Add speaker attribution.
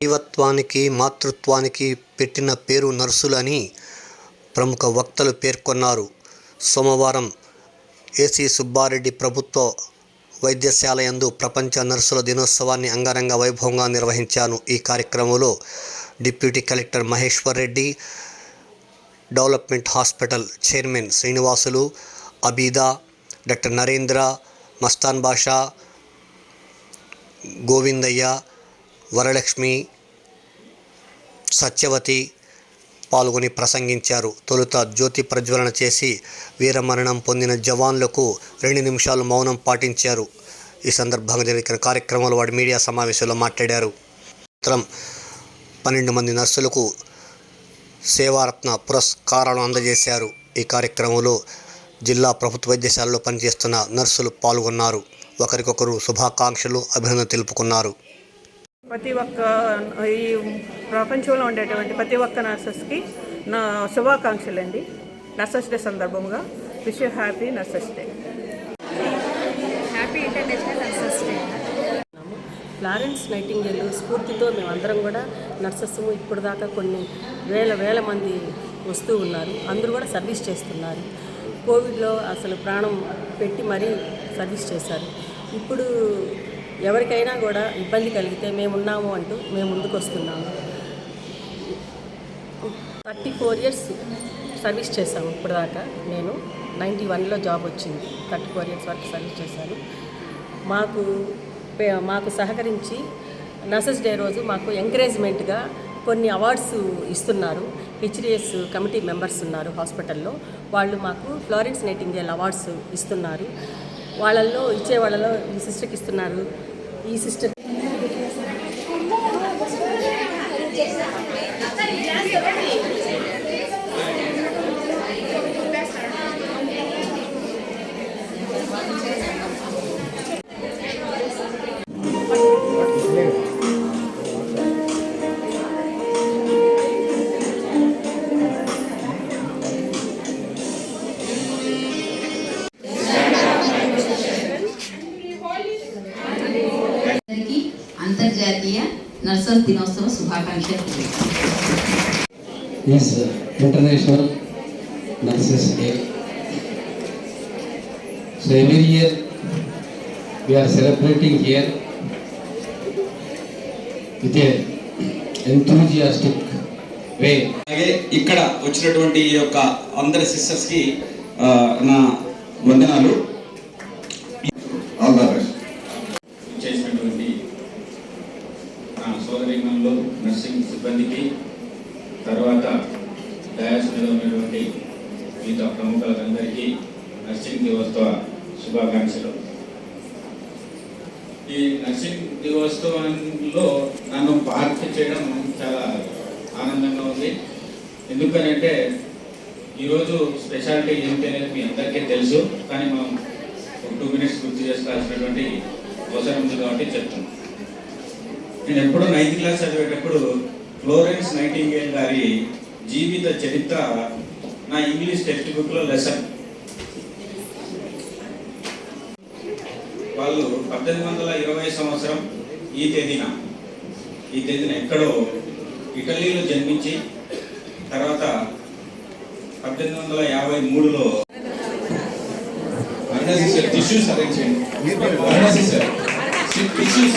Speaker 1: దైవత్వానికి మాతృత్వానికి పెట్టిన పేరు నర్సులని ప్రముఖ వక్తలు పేర్కొన్నారు. సోమవారం ఏసీ సుబ్బారెడ్డి ప్రభుత్వ వైద్యశాల యందు ప్రపంచ నర్సుల దినోత్సవాన్ని అంగరంగ వైభవంగా నిర్వహించాను. ఈ కార్యక్రమంలో deputy collector Maheshwar Reddy development hospital chairman Srinivasulu Abida doctor Narendra Mastan Basha Govindaiah Varalakshmi Satyavathi పాల్గొని ప్రసంగించారు. తొలుత జ్యోతి ప్రజ్వలన చేసి వీరమరణం పొందిన జవాన్లకు రెండు నిమిషాలు మౌనం పాటించారు. ఈ సందర్భంగా జరిగిన కార్యక్రమంలో వాడు మీడియా సమావేశంలో మాట్లాడారు. అనంతరం పన్నెండు మంది నర్సులకు సేవారత్న పురస్కారాలను అందజేశారు. ఈ కార్యక్రమంలో జిల్లా ప్రభుత్వ వైద్యశాలలో పనిచేస్తున్న నర్సులు పాల్గొన్నారు. ఒకరికొకరు శుభాకాంక్షలు అభినందన తెలుపుకున్నారు.
Speaker 2: ప్రతి ఒక్క ఈ ప్రపంచంలో ఉండేటువంటి ప్రతి ఒక్క నర్సెస్కి నా శుభాకాంక్షలు అండి నర్సెస్ డే సందర్భంగా wish you happy nurses day.
Speaker 3: Happy international nurses day.
Speaker 4: Florence Nightingale స్ఫూర్తితో మేమందరం కూడా నర్సెస్ ఇప్పుడు దాకా కొన్ని వేల వేల మంది వస్తూ ఉన్నారు. అందరూ కూడా సర్వీస్ చేస్తున్నారు. కోవిడ్లో అసలు ప్రాణం పెట్టి మరీ సర్వీస్ చేశారు. ఇప్పుడు ఎవరికైనా కూడా ఇబ్బంది కలిగితే మేమున్నాము అంటూ మేము ముందుకు వస్తున్నాము థర్టీ ఫోర్ ఇయర్స్ సర్వీస్ చేశాము ఇప్పుడు దాకా నేను నైంటీ వన్లో జాబ్ వచ్చింది. థర్టీ ఫోర్ ఇయర్స్ వరకు సర్వీస్ చేశాను. మాకు పే- మాకు సహకరించి నర్సెస్ డే రోజు మాకు ఎంకరేజ్మెంట్గా కొన్ని అవార్డ్స్ ఇస్తున్నారు. హెచ్డిఎస్ కమిటీ మెంబర్స్ ఉన్నారు హాస్పిటల్లో. వాళ్ళు మాకు ఫ్లోరెన్స్ నైటింగేల్ అవార్డ్స్ ఇస్తున్నారు. వాళ్ళల్లో ఇచ్చే వాళ్ళలో ఈ సిస్టర్కి ఇస్తున్నారు. ఈ సిస్టర్
Speaker 3: నర్సల్ దినోత్సవ
Speaker 5: శుభాకాంక్ష international nurses day so every year we're celebrating year with enthusiastic way
Speaker 6: అలాగే ఇక్కడ వచ్చినటువంటి ఈ యొక్క అందరి సిస్టర్స్కి నా వందనాలు. సోదరిమణులు నర్సింగ్ సిబ్బందికి తర్వాత డయాస్ మీద ఉన్నటువంటి మిగతా ప్రముఖులందరికీ నర్సింగ్ దివోత్సవ శుభాకాంక్షలు. ఈ నర్సింగ్ దివోత్సవంలో నన్ను పార్ట్ చేయడం చాలా ఆనందంగా ఉంది. ఎందుకనంటే ఈరోజు స్పెషాలిటీ ఏంటి అనేది మీ అందరికీ తెలుసు కానీ మనం ఒక టూ మినిట్స్ గుర్తు చేసుకోవాల్సినటువంటి అవసరం ఉంది కాబట్టి చెప్తున్నాం నేను ఎప్పుడో నైన్త్ క్లాస్ చదివేటప్పుడు ఫ్లోరెన్స్ నైటింగేల్ గారి జీవిత చరిత్ర నా ఇంగ్లీష్ టెక్స్ట్ బుక్లో లెసన్ వాళ్ళు పద్దెనిమిది వందల ఇరవై సంవత్సరం ఈ తేదీన ఈ తేదీన ఎక్కడో ఇటలీలో జన్మించి తర్వాత పద్దెనిమిది వందల యాభై మూడులో టిష్యూస్ అరేంజ్ చేయండి. టిష్యూస్